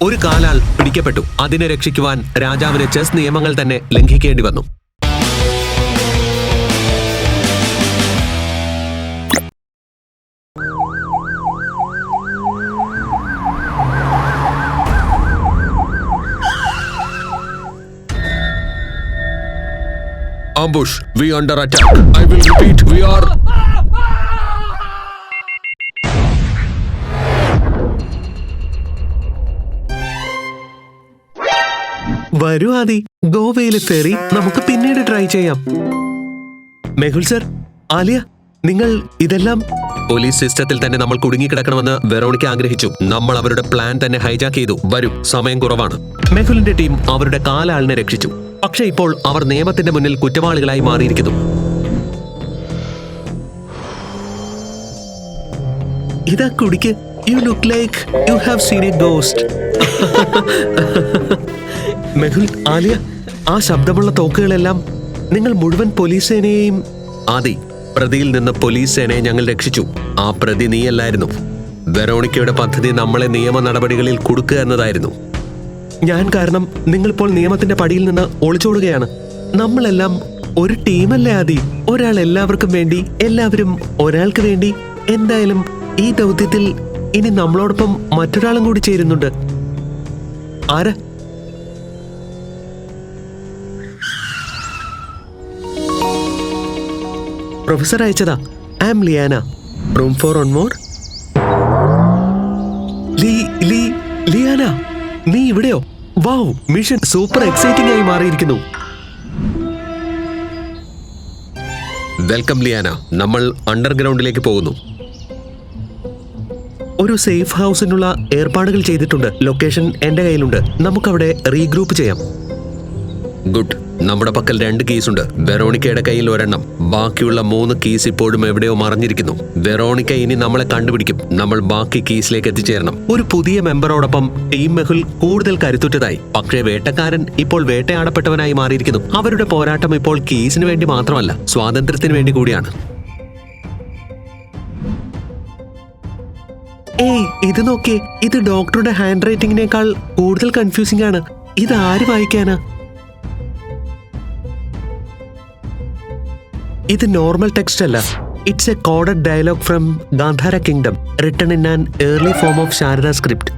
ഒരു കാലാൽ പിടിക്കപ്പെട്ടു അതിനെ രക്ഷിക്കുവാൻ രാജാവിന് ചെസ് നിയമങ്ങൾ തന്നെ ലംഘിക്കേണ്ടി വന്നു Ambush, we under attack. I will repeat, we are. വരൂ ആദി. ഗോവയിലെ ഫെറി നമുക്ക് പിന്നീട് ട്രൈ ചെയ്യാം. മെഹുൽ സർ ആലിയ നിങ്ങൾ ഇതെല്ലാം പോലീസ് സിസ്റ്റത്തിൽ തന്നെ നമ്മൾ കുടുങ്ങിക്കിടക്കണമെന്ന് വെറോണിക്ക ആഗ്രഹിച്ചു. നമ്മൾ അവരുടെ പ്ലാൻ തന്നെ ഹൈജാക്ക് ചെയ്തു. വരും സമയം കുറവാണ്. മെഹുലിന്റെ ടീം അവരുടെ കാലാളിനെ രക്ഷിച്ചു. പക്ഷെ ഇപ്പോൾ അവർ നിയമത്തിന്റെ മുന്നിൽ കുറ്റവാളികളായി മാറിയിരിക്കുന്നു. ഇതാ കുടിക്ക്. You look like you have seen a ghost Mehul Aliya ആ ശബ്ദമുള്ള തോക്കുകളെല്ലാം നിങ്ങൾ മുഴുവൻ പോലീസ് സേനയെയും ആദി പ്രതിയിൽ നിന്ന് പോലീസ് സേനയെ ഞങ്ങൾ രക്ഷിച്ചു. ആ പ്രതി നീയല്ലായിരുന്നു. വെറോണിക്കയുടെ പദ്ധതി നമ്മളെ നിയമ നടപടികളിൽ കൊടുക്കുക എന്നതായിരുന്നു. ഞാൻ കാരണം നിങ്ങളിപ്പോൾ നിയമത്തിന്റെ പടിയിൽ നിന്ന് ഒളിച്ചോടുകയാണ്. നമ്മളെല്ലാം ഒരു ടീമല്ലേ ആദി. ഒരാൾ എല്ലാവർക്കും വേണ്ടി എല്ലാവരും ഒരാൾക്ക് വേണ്ടി. എന്തായാലും ഈ ദൗത്യത്തിൽ ഇനി നമ്മളോടൊപ്പം മറ്റൊരാളും കൂടി ചേരുന്നുണ്ട്. ആരാ? Professor അയച്ചതാ. I am Liana room for one more Lee Lee Liana നീ ഇവിടെയോ? വൗ മിഷൻ സൂപ്പർ എക്സൈറ്റിംഗ് ആയി മാറിയിരിക്കുന്നു. വെൽക്കം ലിയാന നമ്മൾ അണ്ടർഗ്രൗണ്ടിലേക്ക് പോകുന്നു. ഒരു സേഫ് ഹൗസിനുള്ള ഏർപ്പാടുകൾ ചെയ്തിട്ടുണ്ട്. ലൊക്കേഷൻ എന്റെ കയ്യിലുണ്ട്. നമുക്കവിടെ റീഗ്രൂപ്പ് ചെയ്യാം. ഗുഡ് നമ്മുടെ പക്കൽ രണ്ട് കേസുണ്ട്. വെറോണിക്കയുടെ കയ്യിൽ ഒരെണ്ണം. ബാക്കിയുള്ള മൂന്ന് കേസ് ഇപ്പോഴും എവിടെയോ മറഞ്ഞിരിക്കുന്നു. വെറോണിക്ക ഇനി നമ്മളെ കണ്ടുപിടിക്കും. നമ്മൾ ബാക്കി കേസിലേക്ക് എത്തിച്ചേരണം. ഒരു പുതിയ മെമ്പറോടൊപ്പം ടീം മെഹുൽ കൂടുതൽ കരുത്തുറ്റതായി. പക്ഷേ വേട്ടക്കാരൻ ഇപ്പോൾ വേട്ടയാടപ്പെട്ടവനായി മാറിയിരിക്കുന്നു. അവരുടെ പോരാട്ടം ഇപ്പോൾ കേസിന് വേണ്ടി മാത്രമല്ല സ്വാതന്ത്ര്യത്തിന് വേണ്ടി കൂടിയാണ്. ഏയ് ഇത് നോക്കിയേ. ഇത് ഡോക്ടറുടെ ഹാൻഡ് റൈറ്റിംഗിനേക്കാൾ കൂടുതൽ കൺഫ്യൂസിംഗ് ആണ്. ഇത് ആര് വായിക്കാനാ? ഇത് നോർമൽ ടെക്സ്റ്റ് അല്ല. It's a coded dialogue from Gandhara kingdom written in an early form of Sharada script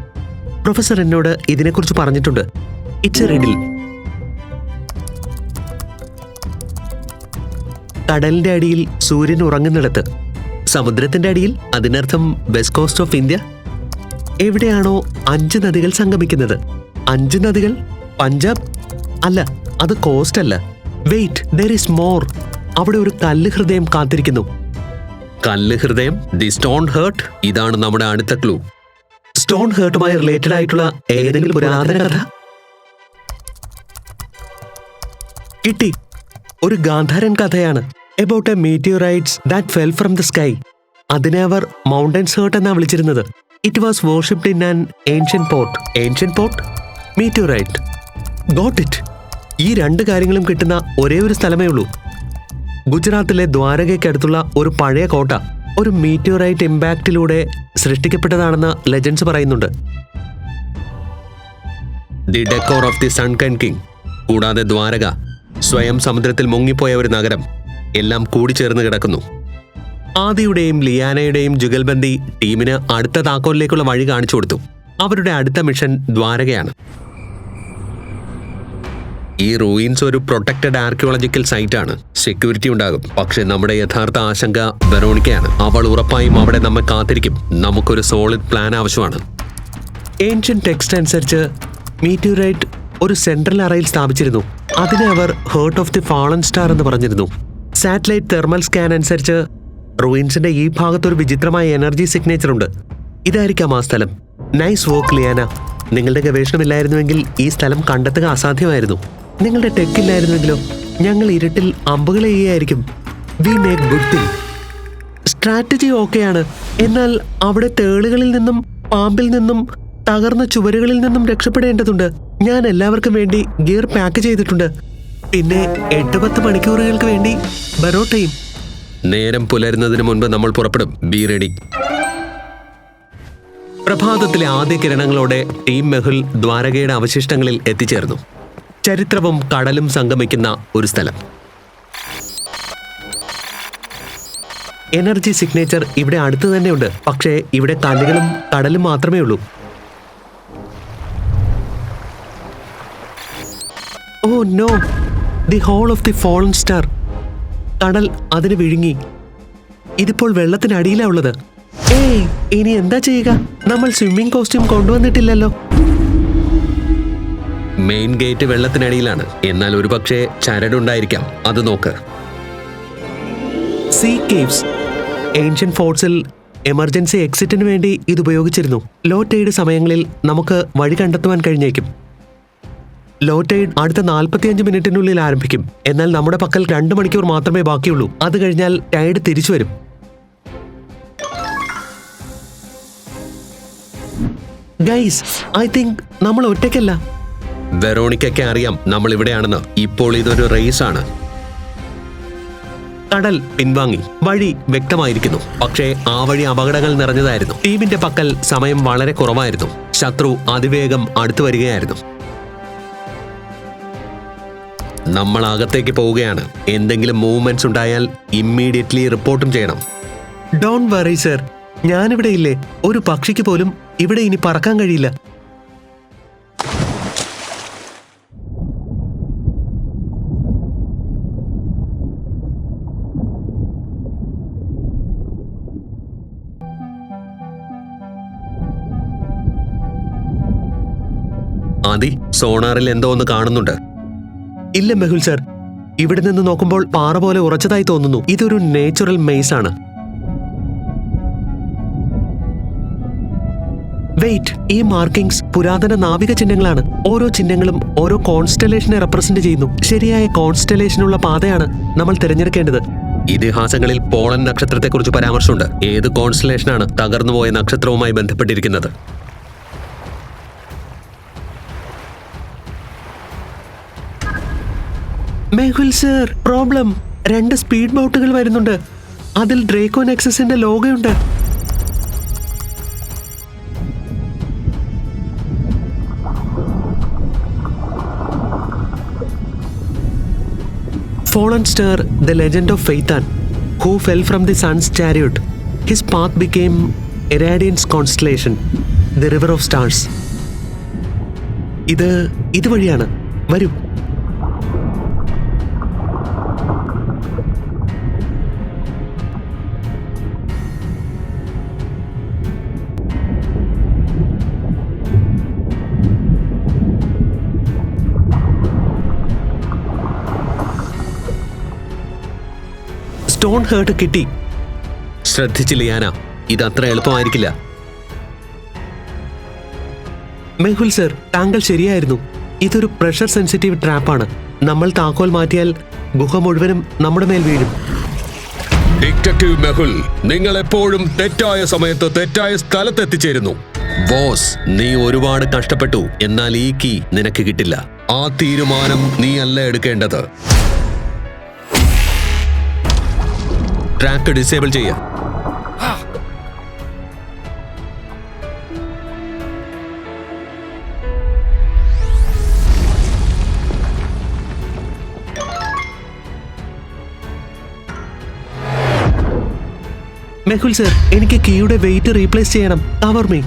professor എന്നോട് ഇതിനെക്കുറിച്ച് പറഞ്ഞിട്ടുണ്ട്. ഇറ്റ്സ് എ റിഡിൽ കടലിന്റെ അടിയിൽ സൂര്യൻ ഉറങ്ങുന്നിടത്ത്. സമുദ്രത്തിന്റെ അടിയിൽ അതിനർത്ഥം വെസ്റ്റ് കോസ്റ്റ് ഓഫ് ഇന്ത്യ എവിടെയാണോ അഞ്ച് നദികൾ സംഗമിക്കുന്നത്. അഞ്ച് നദികൾ പഞ്ചാബ് അല്ല അത് കോസ്റ്റ് അല്ല. വെയിറ്റ് ദർ ഇസ് മോർ അവിടെ ഒരു കല്ല് ഹൃദയം കാത്തിരിക്കുന്നു. കല്ല് ഹൃദയം ദി സ്റ്റോൺ ഹേർട്ട്? ഇതാണ് നമ്മുടെ അടുത്ത ക്ലൂ. സ്റ്റോൺ ഹേർട്ടുമായി റിലേറ്റഡ് ആയിട്ടുള്ള ഏതെങ്കിലും പുരാതന കഥ? കിട്ടി. ഒരു ഗാന്ധാരൻ കഥയാണ്. About a meteorites that fell from the sky അതിനെ അവർ മൗണ്ടൻസ് ഹേർട്ട് എന്നാണ് വിളിച്ചിരുന്നത്. It was worshipped in an ancient port ancient port meteorite got it ഈ രണ്ട് കാര്യങ്ങളും കിട്ടുന്ന ഒരേ ഒരു സ്ഥലമേ ഉള്ളൂ. ഗുജറാത്തിലെ ദ്വാരകയ്ക്കടുത്തുള്ള ഒരു പഴയ കോട്ട ഒരു മീറ്റിയോറൈറ്റ് ഇമ്പാക്റ്റിലൂടെ സൃഷ്ടിക്കപ്പെട്ടതാണെന്ന് ലെജൻസ് പറയുന്നുണ്ട്. The decor of the sunken king കൂടാതെ ദ്വാരക സ്വയം സമുദ്രത്തിൽ മുങ്ങിപ്പോയ ഒരു നഗരം എല്ലാം കൂടിച്ചേർന്ന് കിടക്കുന്നു. ആദിയുടെയും ലിയാനയുടെയും ജുഗൽബന്ദി ടീമിന് അടുത്ത താക്കോലിലേക്കുള്ള വഴി കാണിച്ചു കൊടുത്തു. അവരുടെ അടുത്ത മിഷൻ ദ്വാരകയാണ്. ഈ റൂയിൻസ് ഒരു പ്രൊട്ടക്റ്റഡ് ആർക്കിയോളജിക്കൽ സൈറ്റ് ആണ്. സെക്യൂരിറ്റി ഉണ്ടാകും. പക്ഷെ നമ്മുടെ യഥാർത്ഥ ആശങ്ക വെറോണിക്കയാണ്. അവൾ ഉറപ്പായും അവിടെ നമ്മെ കാത്തിരിക്കും. നമുക്കൊരു സോളിഡ് പ്ലാൻ ആവശ്യമാണ്. ഏൻഷ്യൻ ടെക്സ്റ്റ് അനുസരിച്ച് മീറ്റ്യൂറൈറ്റ് ഒരു സെൻട്രൽ അറയിൽ സ്ഥാപിച്ചിരുന്നു. അതിനെ അവർ heart of the fallen star എന്ന് പറഞ്ഞിരുന്നു. സാറ്റലൈറ്റ് തെർമൽ സ്കാൻ അനുസരിച്ച് റൂയിൻസിന്റെ ഈ ഭാഗത്ത് ഒരു വിചിത്രമായ എനർജി സിഗ്നേച്ചർ ഉണ്ട്. ഇതായിരിക്കാം ആ സ്ഥലം. നൈസ് വോക്ക് ലിയാന നിങ്ങളുടെ ഗവേഷണമില്ലായിരുന്നുവെങ്കിൽ ഈ സ്ഥലം കണ്ടെത്തുക അസാധ്യമായിരുന്നു. നിങ്ങളുടെ ടെക് ഇല്ലായിരുന്നുവെങ്കിലോ ഞങ്ങൾ ഇരുട്ടിൽ അമ്പുകൾ ചെയ്യുകയായിരിക്കും we make good thing. Strategy ഓക്കെയാണ്. എന്നാൽ അവിടെ തേളുകളിൽ നിന്നും പാമ്പിൽ നിന്നും തകർന്ന ചുവരുകളിൽ നിന്നും രക്ഷപ്പെടേണ്ടതുണ്ട്. ഞാൻ എല്ലാവർക്കും വേണ്ടി ഗിയർ പാക്ക് ചെയ്തിട്ടുണ്ട്. പിന്നെ എട്ട് പത്ത് മണിക്കൂറുകൾക്ക് വേണ്ടി ബറോട്ടയും. നേരം പുലരുന്നതിന് മുൻപ് നമ്മൾ പുറപ്പെടും. Be ready. പ്രഭാതത്തിലെ ആദ്യ കിരണങ്ങളോടെ ടീം മെഹുൽ ദ്വാരകയുടെ അവശിഷ്ടങ്ങളിൽ എത്തിച്ചേർന്നു. ചരിത്രവും കടലും സംഗമിക്കുന്ന ഒരു സ്ഥലം. എനർജി സിഗ്നേച്ചർ ഇവിടെ അടുത്ത് തന്നെയുണ്ട്. പക്ഷേ ഇവിടെ കല്ലുകളും കടലും മാത്രമേ ഉള്ളൂ. ഓ no the hole of the fallen star കടൽ അതിന് വിഴുങ്ങി. ഇതിപ്പോൾ വെള്ളത്തിനടിയിലാ ഉള്ളത്. ഏയ് ഇനി എന്താ ചെയ്യുക? നമ്മൾ സ്വിമ്മിംഗ് കോസ്റ്റ്യൂം കൊണ്ടുവന്നിട്ടില്ലല്ലോ. മെയിൻ ഗേറ്റ് വെള്ളത്തിനടിയിലാണ്. എന്നാൽ ഒരുപക്ഷെ ചരടുണ്ടായിരിക്കാം. അത് നോക്ക്. സീ കേവ്സ് ഏൻഷ്യൻ ഫോർട്സിൽ എമർജൻസി എക്സിറ്റിന് വേണ്ടി ഇത് ഉപയോഗിച്ചിരുന്നു. ലോ ടൈഡ് സമയങ്ങളിൽ നമുക്ക് വഴി കണ്ടെത്തുവാൻ കഴിഞ്ഞേക്കും. ലോ ടൈഡ് അടുത്ത 45 മിനിറ്റിനുള്ളിൽ ആരംഭിക്കും. എന്നാൽ നമ്മുടെ പക്കൽ രണ്ട് മണിക്കൂർ മാത്രമേ ബാക്കിയുള്ളൂ. അത് കഴിഞ്ഞാൽ ടൈഡ് തിരിച്ചു വരും. ഗൈസ് ഐ തിങ്ക് നമ്മൾ ഒറ്റയ്ക്കല്ല. വെറോണിക്കൊക്കെ അറിയാം നമ്മൾ ഇവിടെയാണെന്ന് ഇപ്പോൾ ഇതൊരു റേസ് ആണ് കടൽ പിൻവാങ്ങി വഴി വ്യക്തമായിരിക്കുന്നു. പക്ഷേ ആ വഴി അപകടങ്ങൾ നിറഞ്ഞതായിരുന്നു. ടീമിന്റെ പക്കൽ സമയം വളരെ കുറവായിരുന്നു. ശത്രു അതിവേഗം അടുത്തു വരികയായിരുന്നു. നമ്മൾ അകത്തേക്ക് പോവുകയാണ്. എന്തെങ്കിലും മൂവ്മെന്റ്സ് ഉണ്ടായാൽ ഇമ്മീഡിയറ്റ്ലി റിപ്പോർട്ടും ചെയ്യണം. Don't worry sir. ഞാനിവിടെ ഇല്ലേ. ഒരു പക്ഷിക്ക് പോലും ഇവിടെ ഇനി പറക്കാൻ കഴിയില്ല. ആദി സോണാറിൽ എന്തോ ഒന്ന് കാണുന്നുണ്ട്. ഇല്ല മെഹുൽ സർ. ഇവിടെ നിന്ന് നോക്കുമ്പോൾ പാറ പോലെ ഉറച്ചതായി തോന്നുന്നു. ഇതൊരു നേച്ചുറൽ മെയ്സ് ആണ്. വെയിറ്റ് ഈ മാർക്കിംഗ്സ് പുരാതന നാവിക ചിഹ്നങ്ങളാണ്. ഓരോ ചിഹ്നങ്ങളും ഓരോ കോൺസ്റ്റലേഷനെ റെപ്രസെന്റ് ചെയ്യുന്നു. ശരിയായ കോൺസ്റ്റലേഷനുള്ള പാതയാണ് നമ്മൾ തിരഞ്ഞെടുക്കേണ്ടത്. ഇതിഹാസങ്ങളിൽ പോളൻ നക്ഷത്രത്തെക്കുറിച്ച് പരാമർശമുണ്ട്. ഏത് കോൺസ്റ്റലേഷനാണ് തകർന്നുപോയ നക്ഷത്രവുമായി ബന്ധപ്പെട്ടിരിക്കുന്നത്? മെഹുൽ സാർ പ്രോബ്ലം രണ്ട് സ്പീഡ് ബോട്ടുകൾ വരുന്നുണ്ട്. അതിൽ ഡ്രേക്കോ നെക്സസിന്റെ ലോഗയുണ്ട്. Fallen star the legend of Phaethon who fell from the sun's chariot his path became Eridanus constellation the river of stars ഇത് ഇതുവഴിയാണ് വരൂ. സ്റ്റോൺ ഹേർട്ട് കിട്ടി. ശ്രദ്ധിച്ചില്ല യാന? ഇത് അത്ര എളുപ്പമായിരിക്കില്ല. മെഹുൽ സർ താങ്കൾ ശരിയായിരുന്നു. ഇതൊരു പ്രഷർ സെൻസിറ്റീവ് ട്രാപ്പാണ് നമ്മൾ താക്കോൽ മാറ്റിയാൽ ഗുഹ മുഴുവനും നമ്മുടെ മേൽ വീഴും. ഡിറ്റക്റ്റീവ് മെഹുൽ നിങ്ങൾ എപ്പോഴും തെറ്റായ സമയത്ത് തെറ്റായ സ്ഥലത്ത് എത്തിച്ചേരുന്നു ബോസ് നീ ഒരുപാട് കഷ്ടപ്പെട്ടു. എന്നാൽ ഈ കീ നിനക്ക് കിട്ടില്ല. ആ തീരുമാനം നീ അല്ല എടുക്കേണ്ടത്. ട്രാക്ക് ഡിസേബിൾ ചെയ്യാം. മെഹുൽ സർ എനിക്ക് കീയുടെ വെയിറ്റ് റീപ്ലേസ് ചെയ്യണം. കവർ മീ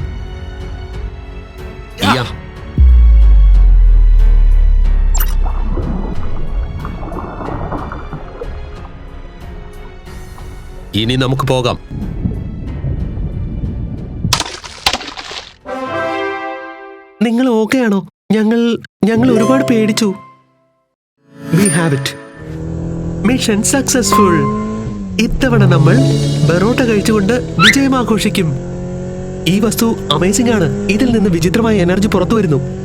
ഇനി നമുക്ക് പോകാം. നിങ്ങൾ ഓക്കെ ആണോ? ഞങ്ങൾ ഞങ്ങൾ ഒരുപാട് പേടിച്ചു. We have it mission successful ഇത്തവണ നമ്മൾ ബറോട്ട കഴിച്ചുകൊണ്ട് വിജയം ആഘോഷിക്കും. ഈ വസ്തു അമേസിംഗ് ആണ്. ഇതിൽ നിന്ന് വിചിത്രമായ എനർജി പുറത്തു വരുന്നു.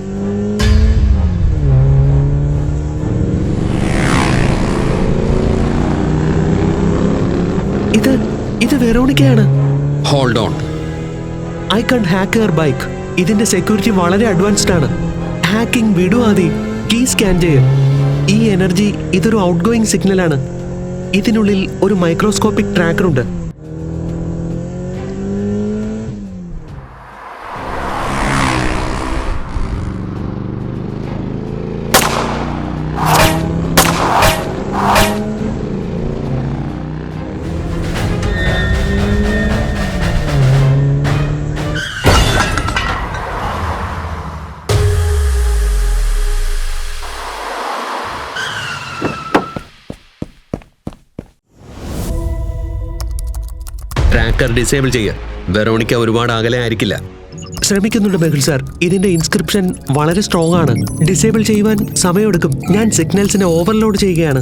ഇത് ഇത് വെറോണിക്കയാണ്. Hold on I can hack her bike ഇതിന്റെ സെക്യൂരിറ്റി വളരെ അഡ്വാൻസ്ഡ് ആണ്. ഹാക്കിംഗ് വിടു ആദി. കീ സ്കാൻ ചെയ്യ. ഈ എനർജി ഇതൊരു ഔട്ട് ഗോയിങ് സിഗ്നലാണ് ഇതിനുള്ളിൽ ഒരു മൈക്രോസ്കോപ്പിക് ട്രാക്കർ ട്രാക്കർ ഡിസേബിൾ ചെയ്യുക വെറോണിക്ക ഒരുപാട് അകലെ ആയിരിക്കില്ല. ശ്രമിക്കുന്നുണ്ട് മെഹുൽ സാർ. ഇതിന്റെ ഇൻസ്ക്രിപ്ഷൻ വളരെ സ്ട്രോങ് ആണ്. ഡിസേബിൾ ചെയ്യുവാൻ സമയമെടുക്കും. ഞാൻ സിഗ്നൽസിനെ ഓവർലോഡ് ചെയ്യുകയാണ്.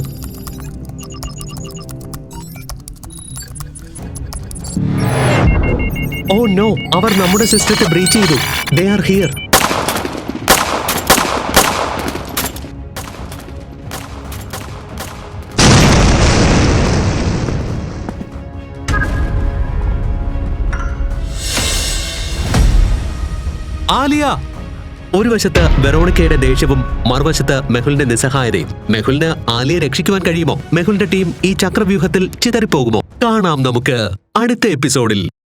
ഓ നോ അവർ നമ്മുടെ സിസ്റ്റത്തെ ബ്രീച്ച് ചെയ്തു. They are here Aliya. ഒരു വശത്ത് വെറോണിക്കയുടെ ദേഷ്യവും മറുവശത്ത് മെഹുലിന്റെ നിസ്സഹായതയും. മെഹുലിന് ആലിയെ രക്ഷിക്കുവാൻ കഴിയുമോ? മെഹുലിന്റെ ടീം ഈ ചക്രവ്യൂഹത്തിൽ ചിതറിപ്പോകുമോ? കാണാം നമുക്ക് അടുത്ത എപ്പിസോഡിൽ.